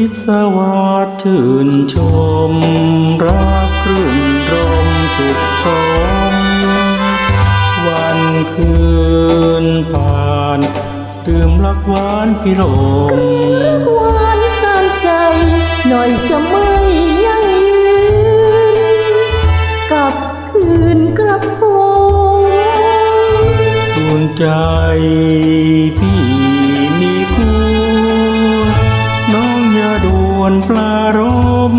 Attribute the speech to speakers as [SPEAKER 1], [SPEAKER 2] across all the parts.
[SPEAKER 1] พิศวาสชื่นชม รักรื่นรมสุขสม วันคืนผ่านดื่มรักหวานพิรม
[SPEAKER 2] หวานสานใจหน่อยจะไม่ยั่งยืนกลับคืนกลับโฮม
[SPEAKER 1] ดวงใจพี่มีคู่ ด่วนปลารม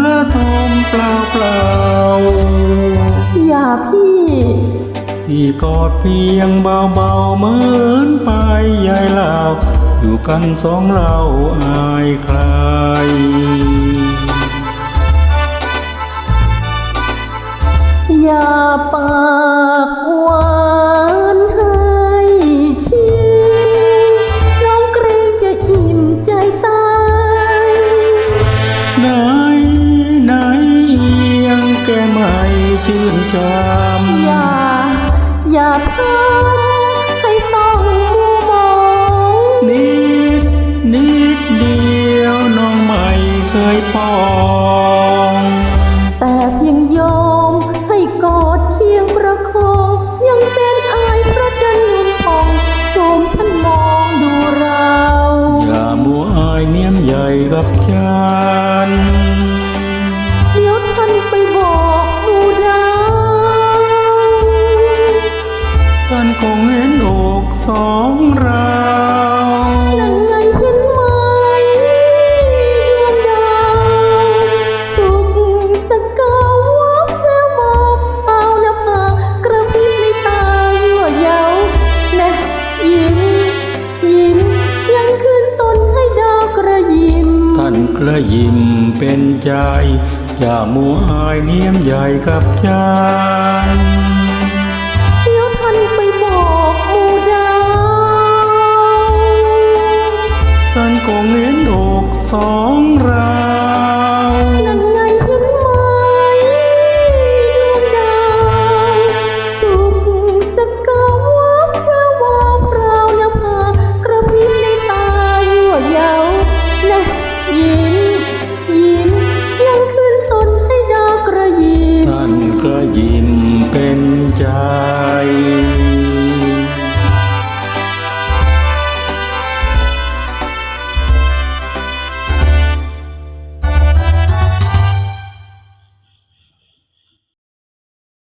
[SPEAKER 1] และทมเปล่าเปล่า
[SPEAKER 2] อย่าพี่
[SPEAKER 1] พี่กอดเพียงเบาๆเหมือนไปยายเล่าอยู่กันสองเราอายใคร
[SPEAKER 2] อย่า ชื่น
[SPEAKER 1] ชม
[SPEAKER 2] อย่า อย่าทำให้ต้องมัวมอง
[SPEAKER 1] นิดนิดเดียวน้องไม่เคยปอง
[SPEAKER 2] แต่เพียงยอมให้กอดเคียงประคองยังแสนาน
[SPEAKER 1] คงเห็นอกสองเรา
[SPEAKER 2] นั่นไงเห็นไหมดวงดาวสุขสกาววับแววมองเอาหน้าผากระพริบในตายั่วเย้าแน่ยิ้มยิ้มยังคืนสนให้ดาวกระยิม
[SPEAKER 1] ท่านกระยิมเป็นใจอย่ามัวอายเนียมใหญ่กับฉัน
[SPEAKER 2] กั
[SPEAKER 1] นคงเงินอกสองเรา